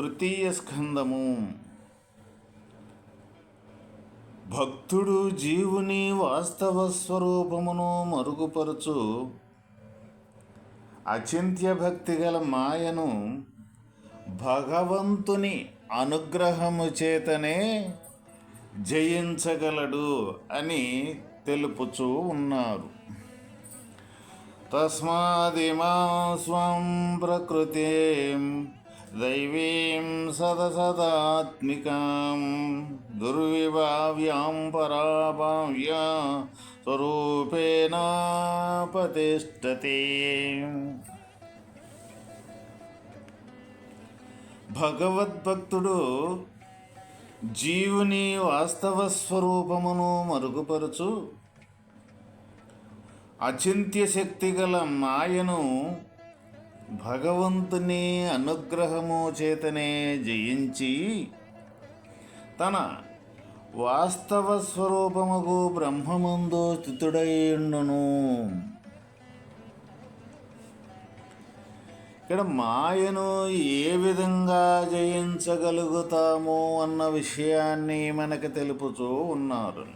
తృతీయ స్కందము. భక్తుడు జీవుని వాస్తవ స్వరూపమును మరుగుపరుచు అచింత్య భక్తి గల మాయను భగవంతుని అనుగ్రహము చేతనే జయించగలడు అని తెలుపుచూ ఉన్నారు. తస్మాదిమా స్వం ప్రకృతిం దైవీం సదసదాత్మికాం దుర్విభావ్యాం పరాభావ్య స్వరూపేణ భగవద్భక్తుడు జీవుని వాస్తవ స్వరూపమును మరుగుపరుచు అచింత్య శక్తి గల మాయను భగవంతుని అనుగ్రహము చేతనే జయించి తన వాస్తవ స్వరూపముకు బ్రహ్మముందు స్థితుడైండును ఇక్కడ మాయను ఏ విధంగా జయించగలుగుతాము అన్న విషయాన్ని మనకు తెలుపుతూ ఉన్నారు.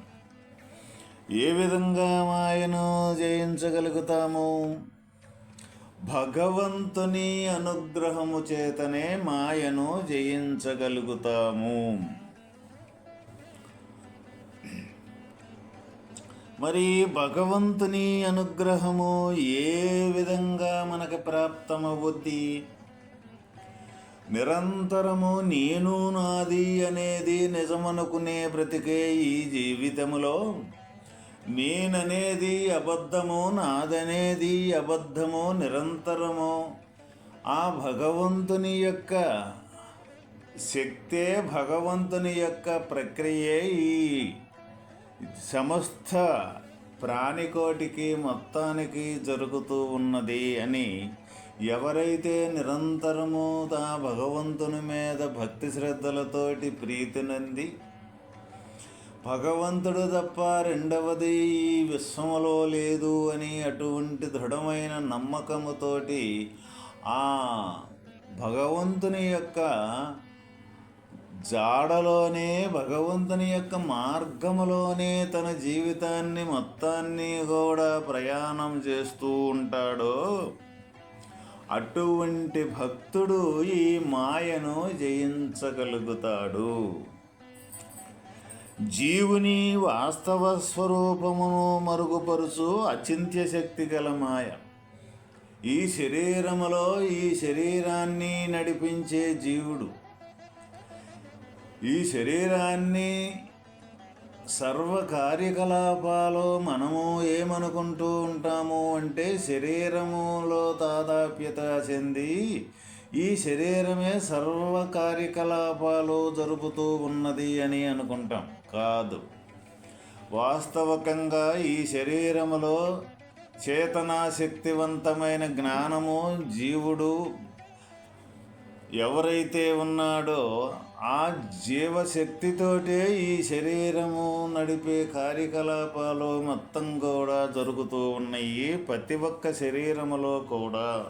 ఏ విధంగా మాయను జయించగలుగుతాము? భగవంతుని అనుగ్రహము చేతనే మాయను జయించగలుగుతాము. మరి భగవంతుని అనుగ్రహము ఏ విధంగా మనకు ప్రాప్తమవుద్ది? నిరంతరము నేను నాది అనేది నిజమనుకునే బ్రతికే ఈ జీవితములో నేననేది అబద్ధము నాదనేది అబద్ధము నిరంతరము ఆ భగవంతుని యొక్క శక్తే భగవంతుని యొక్క ప్రక్రియే ఈ సమస్త ప్రాణికోటికి మొత్తానికి జరుగుతూ ఉన్నది అని ఎవరైతే నిరంతరము తా భగవంతుని మీద భక్తి శ్రద్ధలతోటి ప్రీతి నంది భగవంతుడు తప్ప రెండవది ఈ విశ్వములో లేదు అని అటువంటి దృఢమైన నమ్మకముతోటి ఆ భగవంతుని యొక్క జాడలోనే భగవంతుని యొక్క మార్గములోనే తన జీవితాన్ని మొత్తాన్ని కూడా ప్రయాణం చేస్తూ ఉంటాడో అటువంటి భక్తుడు ఈ మాయను జయించగలుగుతాడు. జీవుని వాస్తవ స్వరూపమును మరుగుపరుచు అచింత్య శక్తి గల మాయ. ఈ శరీరములో ఈ శరీరాన్ని నడిపించే జీవుడు. ఈ శరీరాన్ని సర్వ కార్యకలాపాలు మనము ఏమనుకుంటూ ఉంటాము అంటే శరీరములో తాదాప్యత చెంది ఈ శరీరమే సర్వ కార్యకలాపాలు జరుపుతూ ఉన్నది అని అనుకుంటాం. కాదు. వాస్తవకంగా ఈ శరీరములో చేతనాశక్తివంతమైన జ్ఞానము జీవుడు ఎవరైతే ఉన్నాడో ఆ జీవశక్తితోటే ఈ శరీరము నడిపే కార్యకలాపాలు మొత్తం కూడా జరుగుతూ ఉన్నాయి ప్రతి ఒక్క శరీరములో కూడా.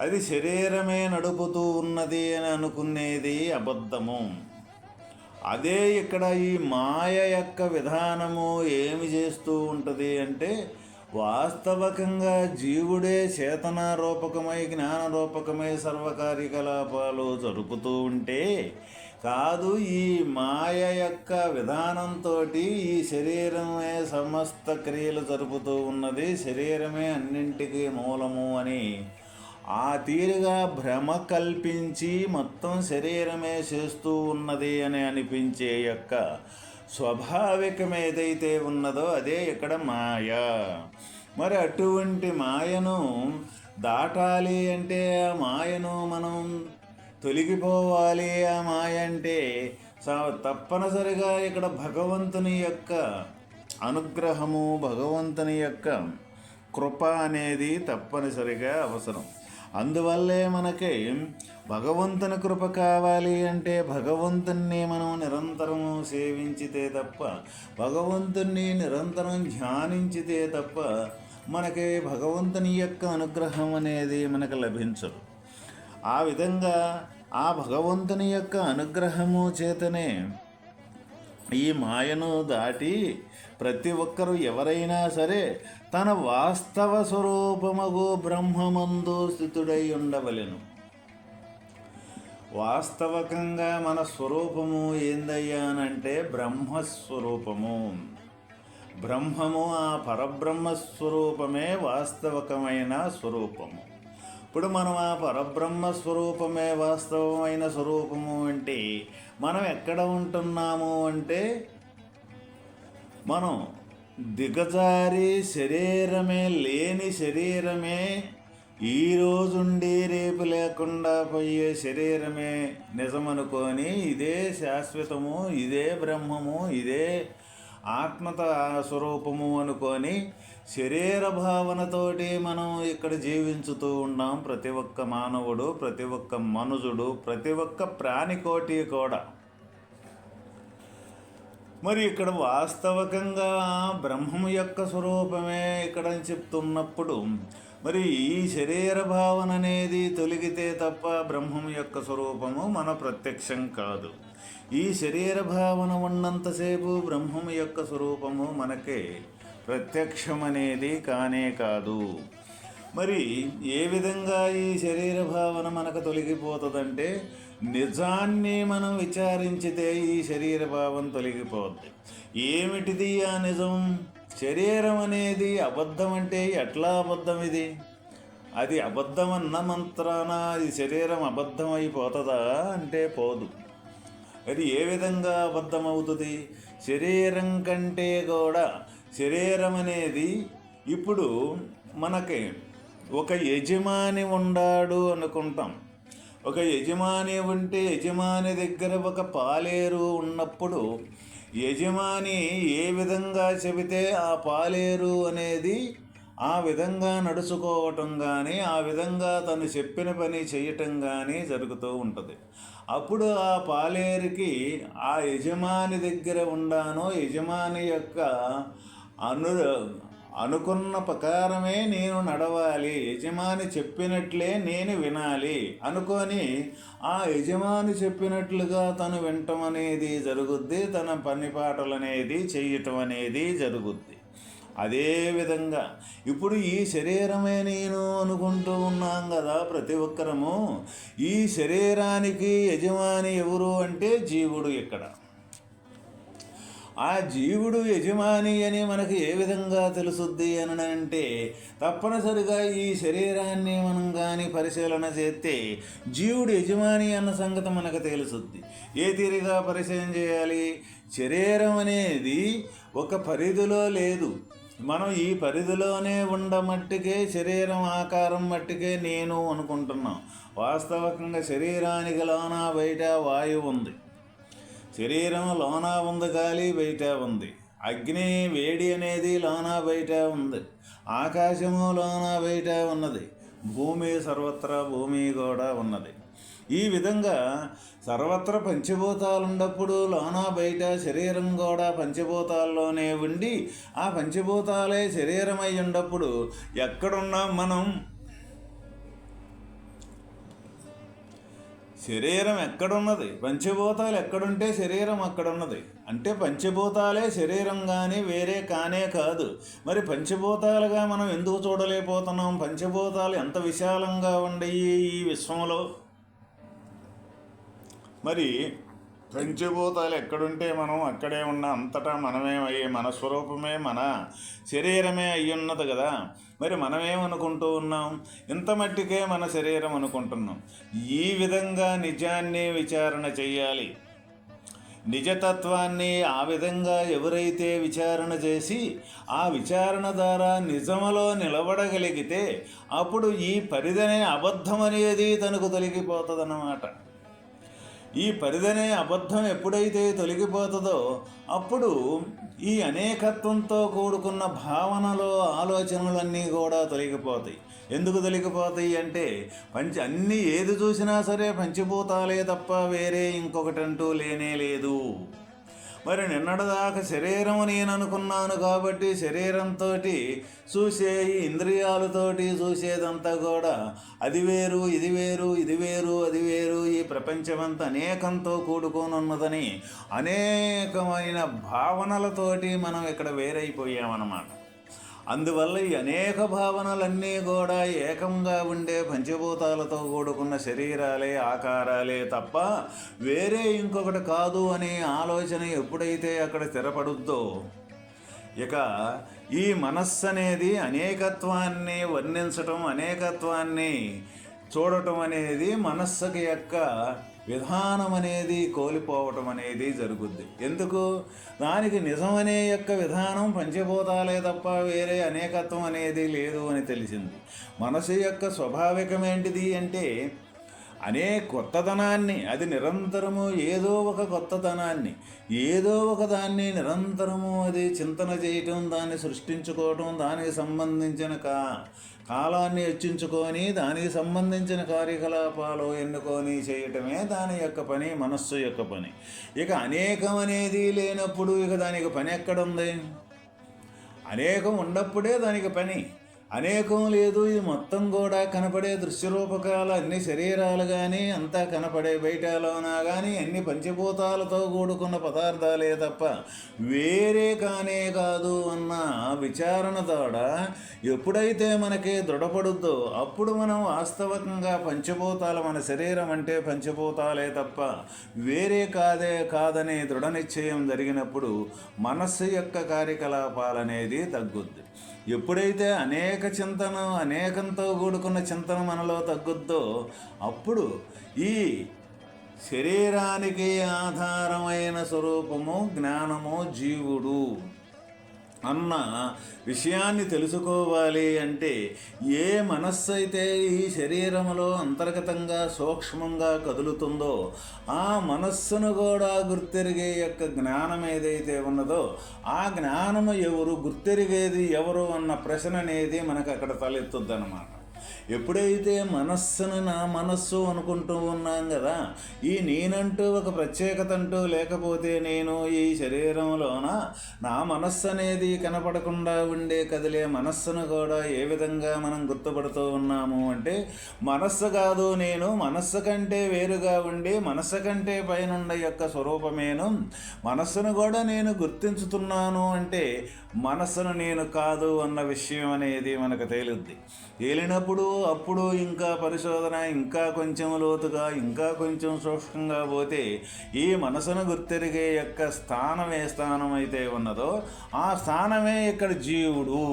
అది శరీరమే నడుపుతూ ఉన్నది అని అనుకునేది అబద్ధము. అదే ఇక్కడ ఈ మాయ యొక్క విధానము ఏమి చేస్తూ ఉంటుంది అంటే వాస్తవకంగా జీవుడే చేతన రూపకమై జ్ఞాన రూపకమై సర్వకార్యకలాపాలు జరుపుతూ ఉంటే కాదు ఈ మాయ యొక్క విధానంతో ఈ శరీరమే సమస్త క్రియలు జరుపుతూ ఉన్నది. శరీరమే అన్నింటికీ మూలము అని ఆ తీరుగా భ్రమ కల్పించి మొత్తం శరీరమే చేస్తూ ఉన్నది అని అనిపించే యొక్క స్వాభావికం ఏదైతే ఉన్నదో అదే ఇక్కడ మాయ. మరి అటువంటి మాయను దాటాలి అంటే ఆ మాయను మనం తొలగిపోవాలి. ఆ మాయ అంటే స- తప్పనిసరిగా ఇక్కడ భగవంతుని యొక్క అనుగ్రహము భగవంతుని యొక్క కృప అనేది తప్పనిసరిగా అవసరం. అందువల్లే మనకి భగవంతుని కృప కావాలి అంటే భగవంతుణ్ణి మనం నిరంతరము సేవించితే తప్ప భగవంతుణ్ణి నిరంతరం ధ్యానించితే తప్ప మనకి భగవంతుని యొక్క అనుగ్రహం అనేది మనకు లభించదు. ఆ విధంగా ఆ భగవంతుని యొక్క అనుగ్రహము చేతనే ఈ మాయను దాటి ప్రతి ఒక్కరూ ఎవరైనా సరే తన వాస్తవ స్వరూపమగు బ్రహ్మమందు స్థితుడై ఉండవలెను. వాస్తవకంగా మన స్వరూపము ఏందయ్యానంటే బ్రహ్మస్వరూపము. బ్రహ్మము ఆ పరబ్రహ్మ స్వరూపమే వాస్తవకమైన స్వరూపము. ఇప్పుడు మనం ఆ పరబ్రహ్మ స్వరూపమే వాస్తవమైన స్వరూపము అంటే మనం ఎక్కడ ఉంటున్నాము అంటే మనం దిగజారి శరీరమే లేని శరీరమే ఈ రోజుండి రేపు లేకుండా పోయే శరీరమే. నిజమనుకొని ఇదే శాశ్వతము ఇదే బ్రహ్మము ఇదే ఆత్మత స్వరూపము అనుకొని శరీర భావనతోటి మనం ఇక్కడ జీవించుతూ ఉన్నాం. ప్రతి ఒక్క మానవుడు ప్రతి ఒక్క మనుజుడు ప్రతి ఒక్క ప్రాణికోటి కూడా. మరి ఇక్కడ వాస్తవకంగా బ్రహ్మము యొక్క స్వరూపమే ఇక్కడ అని చెప్తున్నప్పుడు మరి ఈ శరీర భావన అనేది తొలగితే తప్ప బ్రహ్మం యొక్క స్వరూపము మన ప్రత్యక్షం కాదు. ఈ శరీర భావన ఉన్నంతసేపు బ్రహ్మం యొక్క స్వరూపము మనకే ప్రత్యక్షం అనేది కానే కాదు. మరి ఏ విధంగా ఈ శరీర భావన మనకు తొలగిపోతుందంటే నిజాన్ని మనం విచారించితే ఈ శరీర భావం తొలగిపోద్ది. ఏమిటిది ఆ నిజం? శరీరం అనేది అబద్ధం అంటే ఎట్లా అబద్ధం ఇది? అది అబద్ధం అన్న మంత్రాన ఈ శరీరం అబద్ధం అయిపోతుందా అంటే పోదు. అది ఏ విధంగా అబద్ధమవుతుంది? శరీరం కంటే కూడా శరీరం అనేది ఇప్పుడు మనకి ఒక యజమాని ఉండాడు అనుకుంటాం. ఒక యజమాని ఉంటే యజమాని దగ్గర ఒక పాలేరు ఉన్నప్పుడు యజమాని ఏ విధంగా చెబితే ఆ పాలేరు అనేది ఆ విధంగా నడుచుకోవటం కానీ ఆ విధంగా తను చెప్పిన పని చేయటం కానీ జరుగుతూ ఉంటుంది. అప్పుడు ఆ పాలేరుకి ఆ యజమాని దగ్గర ఉండానో యజమాని యొక్క అను అనుకున్న ప్రకారమే నేను నడవాలి. యజమాని చెప్పినట్లే నేను వినాలి. అనుకొని ఆ యజమాని చెప్పినట్లుగా తను వినటం అనేది జరుగుద్ది తన పని పాటలు అనేది చేయటం అనేది జరుగుద్ది. అదే విధంగా ఇప్పుడు ఈ శరీరమే నేను అనుకుంటూ ఉన్నాం కదా ప్రతి ఒక్కరము ఈ శరీరానికి యజమాని ఎవరు అంటే జీవుడు ఇక్కడ. ఆ జీవుడు యజమాని అని మనకు ఏ విధంగా తెలుసుద్ది అని అంటే తప్పనిసరిగా ఈ శరీరాన్ని మనం కానీ పరిశీలన చేస్తే జీవుడు యజమాని అన్న సంగతి మనకు తెలుసుద్ది. ఏ తీరుగా పరిచయం చేయాలి? శరీరం అనేది ఒక పరిధిలో లేదు. మనం ఈ పరిధిలోనే ఉండమట్టుకే శరీరం ఆకారం మట్టుకే నేను అనుకుంటున్నాం. వాస్తవకంగా శరీరానికి లోన బయట వాయువు ఉంది. శరీరం లోన ఉంది గాలి బయట ఉంది. అగ్ని వేడి అనేది లోన బయట ఉంది. ఆకాశము లోన బయట ఉన్నది. భూమి సర్వత్రా భూమి కూడా ఉన్నది. ఈ విధంగా సర్వత్ర పంచభూతాలు ఉన్నప్పుడు లోన బయట శరీరం కూడా పంచభూతాల్లోనే ఉండి ఆ పంచభూతాలే శరీరమై ఉన్నప్పుడు ఎక్కడున్నాం మనం? శరీరం ఎక్కడున్నది? పంచభూతాలు ఎక్కడుంటే శరీరం అక్కడున్నది. అంటే పంచభూతాలే శరీరం కానీ వేరే కానే కాదు. మరి పంచభూతాలుగా మనం ఎందుకు చూడలేకపోతున్నాం? పంచభూతాలు ఎంత విశాలంగా ఉండయి ఈ విశ్వంలో? మరి పంచభూతాలు ఎక్కడుంటే మనం అక్కడే ఉన్న అంతటా మనమే అయ్యే మన స్వరూపమే మన శరీరమే అయ్యున్నది కదా. మరి మనమేమనుకుంటూ ఉన్నాం? ఇంత మట్టికే మన శరీరం అనుకుంటున్నాం. ఈ విధంగా నిజాన్ని విచారణ చెయ్యాలి. నిజతత్వాన్ని ఆ విధంగా ఎవరైతే విచారణ చేసి ఆ విచారణ ద్వారా నిజములో నిలబడగలిగితే అప్పుడు ఈ పరిధనే అబద్ధం అనేది తనకు తొలగిపోతుందన్నమాట. ఈ పరిధనే అబద్ధం ఎప్పుడైతే తొలగిపోతుందో అప్పుడు ఈ అనేకత్వంతో కూడుకున్న భావనలో ఆలోచనలన్నీ కూడా తొలగిపోతాయి. ఎందుకు తొలగిపోతాయి అంటే పంచ అన్నీ ఏది చూసినా సరే పంచిపోతాలే తప్ప వేరే ఇంకొకటంటూ లేనే లేదు. మరి నిన్నటిదాకా శరీరం నేను అనుకున్నాను కాబట్టి శరీరంతో చూసే ఈ ఇంద్రియాలతోటి చూసేదంతా కూడా అది వేరు ఇది వేరు ఇది వేరు అది వేరు ఈ ప్రపంచమంతా అనేకంతో కూడుకోనున్నదని అనేకమైన భావనలతోటి మనం ఇక్కడ వేరైపోయామన్నమాట. అందువల్ల ఈ అనేక భావనలన్నీ కూడా ఏకంగా ఉండే పంచభూతాలతో కూడుకున్న శరీరాలే ఆకారాలే తప్ప వేరే ఇంకొకటి కాదు అనే ఆలోచన ఎప్పుడైతే అక్కడ స్థిరపడుద్దో ఇక ఈ మనస్సు అనేది అనేకత్వాన్ని వర్ణించటం అనేకత్వాన్ని చూడటం అనేది మనస్సుకి యొక్క విధానం అనేది కోల్పోవటం అనేది జరుగుద్ది. ఎందుకు? దానికి నిజమనే యొక్క విధానం పంచభూతాలే తప్ప వేరే అనేకత్వం అనేది లేదు అని తెలిసింది. మనసు యొక్క స్వాభావికమేంటిది అంటే అనే కొత్తదనాన్ని అది నిరంతరము ఏదో ఒక కొత్తదనాన్ని ఏదో ఒక దాన్ని నిరంతరము అది చింతన చేయటం దాన్ని సృష్టించుకోవటం దానికి సంబంధించిన కా కాలాన్ని హెచ్చించుకొని దానికి సంబంధించిన కార్యకలాపాలు ఎన్నుకొని చేయటమే దాని యొక్క పని మనస్సు యొక్క పని. ఇక అనేకం అనేది లేనప్పుడు ఇక దానికి పని ఎక్కడుంది? అనేకం ఉన్నప్పుడే దానికి పని. అనేకం లేదు ఇది మొత్తం కూడా కనపడే దృశ్యరూపకాలు అన్ని శరీరాలు కానీ అంతా కనపడే బయటలోనా కానీ అన్ని పంచభూతాలతో కూడుకున్న పదార్థాలే తప్ప వేరే కానే కాదు అన్న విచారణ తోడ ఎప్పుడైతే మనకి దృఢపడుద్దో అప్పుడు మనం వాస్తవకంగా పంచభూతాలు మన శరీరం అంటే పంచభూతాలే తప్ప వేరే కాదే కాదనే దృఢ నిశ్చయం జరిగినప్పుడు మనస్సు యొక్క కార్యకలాపాలనేది తగ్గుద్ది. ఎప్పుడైతే అనేక చింతన అనేకంతో కూడుకున్న చింతన మనలో తగ్గుద్దో అప్పుడు ఈ శరీరానికి ఆధారమైన స్వరూపము జ్ఞానము జీవుడు. అన్న విషయాన్ని తెలుసుకోవాలి అంటే ఏ మనస్సు అయితే ఈ శరీరంలో అంతర్గతంగా సూక్ష్మంగా కదులుతుందో ఆ మనస్సును కూడా గుర్తెరిగే యొక్క జ్ఞానం ఏదైతే ఉన్నదో ఆ జ్ఞానము ఎవరు గుర్తెరిగేది ఎవరు అన్న ప్రశ్న అనేది మనకు అక్కడ తలెత్తుద్ది ఎప్పుడైతే మనస్సును నా మనస్సు అనుకుంటూ ఉన్నాం కదా ఈ నేనంటూ ఒక ప్రత్యేకత అంటూ లేకపోతే నేను ఈ శరీరంలోన? నా మనస్సు అనేది కనపడకుండా ఉండే కదిలే మనస్సును కూడా ఏ విధంగా మనం గుర్తుపడుతూ ఉన్నాము అంటే మనస్సు కాదు నేను మనస్సు కంటే వేరుగా ఉండి మనస్సు కంటే పైనుండ యొక్క స్వరూపమేను. మనస్సును కూడా నేను గుర్తించుతున్నాను అంటే మనస్సును నేను కాదు అన్న విషయం అనేది మనకు తేలుద్ది. తేలినప్పుడు అప్పుడు ఇంకా పరిశోధన ఇంకా కొంచెం లోతుగా ఇంకా కొంచెం సూక్ష్మంగా పోతే ఈ మనసును గుర్తెరిగే యొక్క స్థానం ఏ స్థానం అయితే ఉన్నదో ఆ స్థానమే ఇక్కడ జీవుడు.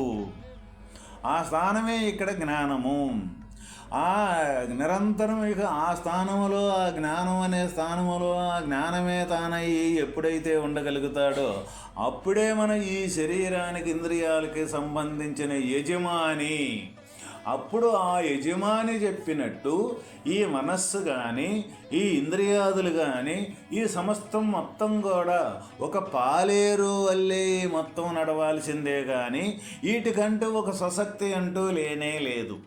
ఆ స్థానమే ఇక్కడ జ్ఞానము. ఆ నిరంతరం ఇక ఆ స్థానములో ఆ జ్ఞానం అనే స్థానములో ఆ జ్ఞానమే తానయ్యి ఎప్పుడైతే ఉండగలుగుతాడో అప్పుడే మన ఈ శరీరానికి ఇంద్రియాలకి సంబంధించిన యజమాని అప్పుడు ఆ యజమాని చెప్పినట్టు ఈ మనస్సు కానీ ఈ ఇంద్రియాదులు కానీ ఈ సమస్తం మొత్తం కూడా ఒక పాలేరు వల్లే మొత్తం నడవాల్సిందే కానీ వీటికంటూ ఒక సశక్తి అంటూ లేనే లేదు.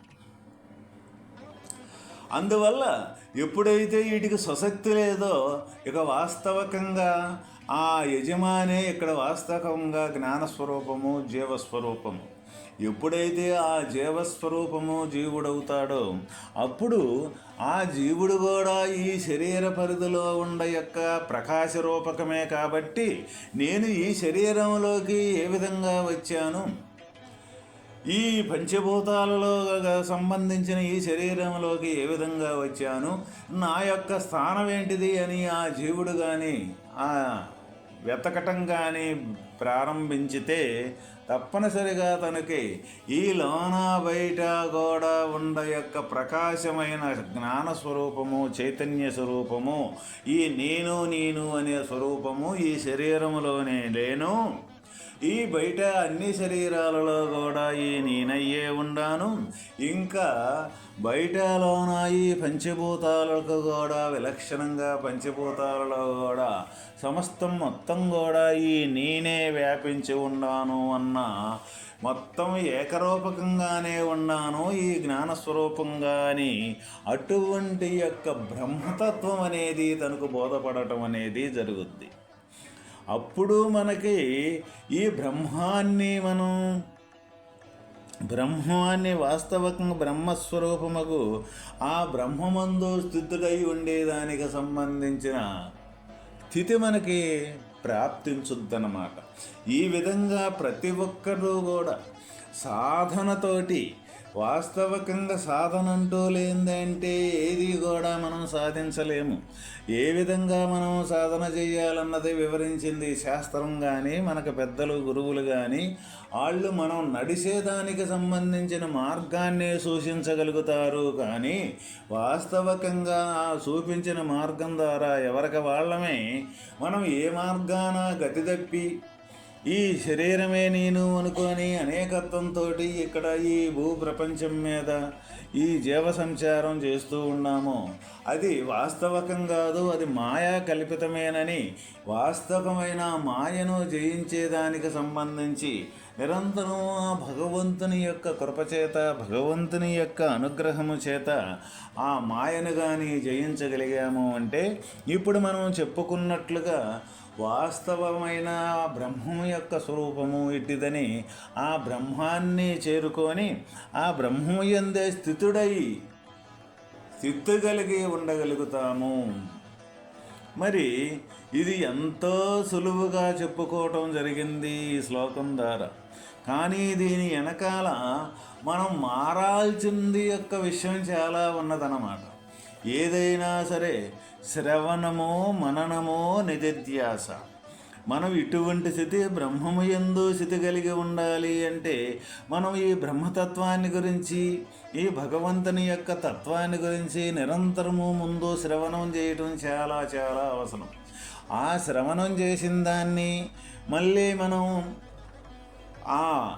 అందువల్ల ఎప్పుడైతే వీటికి స్వశక్తి లేదో ఇక వాస్తవకంగా ఆ యజమానే ఇక్కడ వాస్తవంగా జ్ఞానస్వరూపము జీవస్వరూపము. ఎప్పుడైతే ఆ జీవస్వరూపము జీవుడవుతాడో అప్పుడు ఆ జీవుడు కూడా ఈ శరీర పరిధిలో ఉండ యొక్క ప్రకాశ రూపకమే కాబట్టి నేను ఈ శరీరంలోకి ఏ విధంగా వచ్చాను? ఈ పంచభూతాలలో సంబంధించిన ఈ శరీరంలోకి ఏ విధంగా వచ్చాను? నా యొక్క స్థానం ఏంటిది అని ఆ జీవుడు కానీ ఆ వెతకటం కానీ ప్రారంభించితే తప్పనిసరిగా తనకి ఈ లోన బయట కూడా ఉండ యొక్క ప్రకాశమైన జ్ఞాన స్వరూపము చైతన్య స్వరూపము ఈ నేను నేను అనే స్వరూపము ఈ శరీరములోనే లేను. ఈ బయట అన్ని శరీరాలలో కూడా ఈ నేనయ్యే ఉండాను. ఇంకా బయటలోన ఈ పంచభూతాలకు కూడా విలక్షణంగా పంచభూతాలలో కూడా సమస్తం మొత్తం కూడా ఈ నేనే వ్యాపించి ఉన్నాను అన్న మొత్తం ఏకరూపకంగానే ఉన్నాను. ఈ జ్ఞానస్వరూపంగాని అటువంటి యొక్క బ్రహ్మతత్వం అనేది తనకు బోధపడటం అనేది జరుగుద్ది. అప్పుడు మనకి ఈ బ్రహ్మాన్ని మనం బ్రహ్మాన్ని వాస్తవకంగా బ్రహ్మస్వరూపముకు ఆ బ్రహ్మమందు స్థితుడై ఉండేదానికి సంబంధించిన స్థితి మనకి ప్రాప్తించుద్దనమాట ఈ విధంగా ప్రతి ఒక్కరూ కూడా సాధనతోటి వాస్తవకంగా సాధన అంటూ లేదంటే ఏది కూడా మనం సాధించలేము. ఏ విధంగా మనం సాధన చేయాలన్నది వివరించింది శాస్త్రం కానీ మనకు పెద్దలు గురువులు కానీ వాళ్ళు మనం నడిచేదానికి సంబంధించిన మార్గాన్ని సూచించగలుగుతారు. కానీ వాస్తవకంగా ఆ చూపించిన మార్గం ద్వారా ఎవరికి వాళ్ళమే? మనం ఏ మార్గాన గతి తప్పి ఈ శరీరమే నేను అనుకొని అనేకత్వంతో ఇక్కడ ఈ భూప్రపంచం మీద ఈ జీవ సంచారం చేస్తూ ఉన్నాము. అది వాస్తవకం కాదు అది మాయా కల్పితమేనని వాస్తవమైన మాయను జయించేదానికి సంబంధించి నిరంతరం ఆ భగవంతుని యొక్క కృపచేత భగవంతుని యొక్క అనుగ్రహము చేత ఆ మాయను కానీ జయించగలిగాము అంటే ఇప్పుడు మనం చెప్పుకున్నట్లుగా వాస్తవమైన బ్రహ్మం యొక్క స్వరూపము ఇట్టిదని ఆ బ్రహ్మాన్ని చేరుకొని ఆ బ్రహ్మం ఎందే స్థితుడై స్థితి కలిగి ఉండగలుగుతాము. మరి ఇది ఎంతో సులువుగా చెప్పుకోవటం జరిగింది ఈ శ్లోకం ద్వారా. కానీ దీని వెనకాల మనం మారాల్సింది యొక్క విషయం చాలా ఉన్నదన్నమాట. ఏదైనా సరే శ్రవణమో మననమో నిధిధ్యాస. మనం ఇటువంటి స్థితి బ్రహ్మము ఎందు స్థితి కలిగి ఉండాలి అంటే మనం ఈ బ్రహ్మతత్వాన్ని గురించి ఈ భగవంతుని యొక్క తత్వాన్ని గురించి నిరంతరము ముందు శ్రవణం చేయటం చాలా చాలా అవసరం. ఆ శ్రవణం చేసిన దాన్ని మళ్ళీ మనం ఆ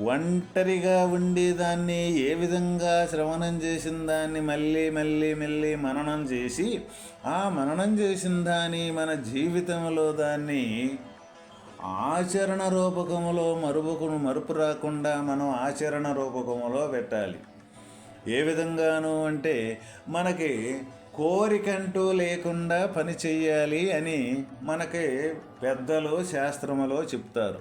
ఒంటరిగా ఉండేదాన్ని ఏ విధంగా శ్రవణం చేసిన దాన్ని మళ్ళీ మళ్ళీ మళ్ళీ మననం చేసి ఆ మననం చేసిన దాన్ని మన జీవితంలో దాన్ని ఆచరణ రూపకములో మరుపుకు మరుపు రాకుండా మనం ఆచరణ రూపకములో పెట్టాలి. ఏ విధంగాను అంటే మనకి కోరికంటూ లేకుండా పని చెయ్యాలి అని మనకి పెద్దలు శాస్త్రములో చెప్తారు.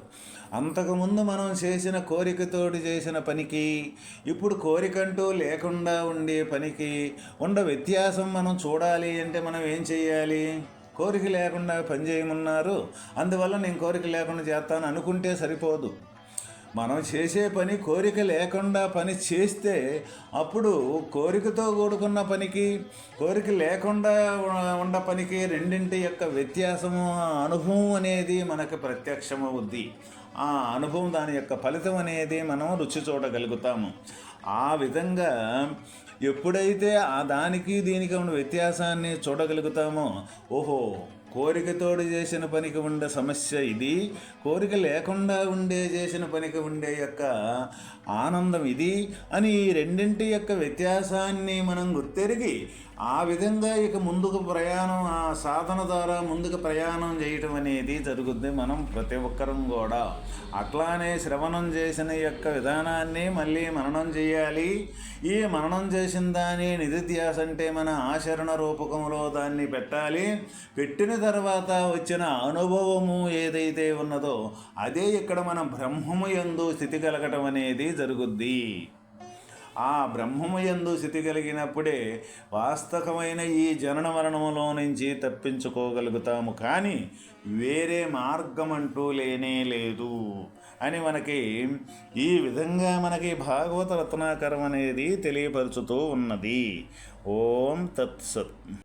అంతకుముందు మనం చేసిన కోరికతోటి చేసిన పనికి ఇప్పుడు కోరికంటూ లేకుండా ఉండే పనికి ఉండ వ్యత్యాసం మనం చూడాలి అంటే మనం ఏం చేయాలి? కోరిక లేకుండా పని చేయమన్నారు. అందువల్ల నేను కోరిక లేకుండా చేస్తాను అనుకుంటే సరిపోదు. మనం చేసే పని కోరిక లేకుండా పని చేస్తే అప్పుడు కోరికతో కూడుకున్న పనికి కోరిక లేకుండా ఉన్న పనికి రెండింటి యొక్క వ్యత్యాసము అనుభవం అనేది మనకు ప్రత్యక్షమవుద్ది. ఆ అనుభవం దాని యొక్క ఫలితం అనేది మనం రుచి చూడగలుగుతాము. ఆ విధంగా ఎప్పుడైతే ఆ దానికి దీనికి ఉన్న వ్యత్యాసాన్ని చూడగలుగుతామో ఓహో కోరికతోడు చేసిన పనికి ఉండే సమస్య ఇది. కోరిక లేకుండా ఉండే చేసిన పనికి ఉండే యొక్క ఆనందం ఇది. అని ఈ రెండింటి యొక్క వ్యత్యాసాన్ని మనం గుర్తెరిగి ఆ విధంగా ఇక ముందుకు ప్రయాణం ఆ సాధన ద్వారా ముందుకు ప్రయాణం చేయటం అనేది జరుగుద్ది మనం ప్రతి ఒక్కరం కూడా. అట్లానే శ్రవణం చేసిన యొక్క విధానాన్ని మళ్ళీ మననం చేయాలి. ఈ మననం చేసిన దాని నిధిధ్యాస అంటే మన ఆచరణ రూపకంలో దాన్ని పెట్టాలి. పెట్టిన తర్వాత వచ్చిన అనుభవము ఏదైతే ఉన్నదో అదే ఇక్కడ మన బ్రహ్మము ఎందు స్థితి కలగటం అనేది జరుగుద్ది. ఆ బ్రహ్మము ఎందు స్థితి కలిగినప్పుడే వాస్తవమైన ఈ జనన మరణములో నుంచి తప్పించుకోగలుగుతాము. కానీ వేరే మార్గం అంటూ లేనే లేదు. అని మనకి ఈ విధంగా మనకి భాగవత రత్నాకరం అనేది తెలియపరుచుతూ ఉన్నది. ఓం తత్సత్.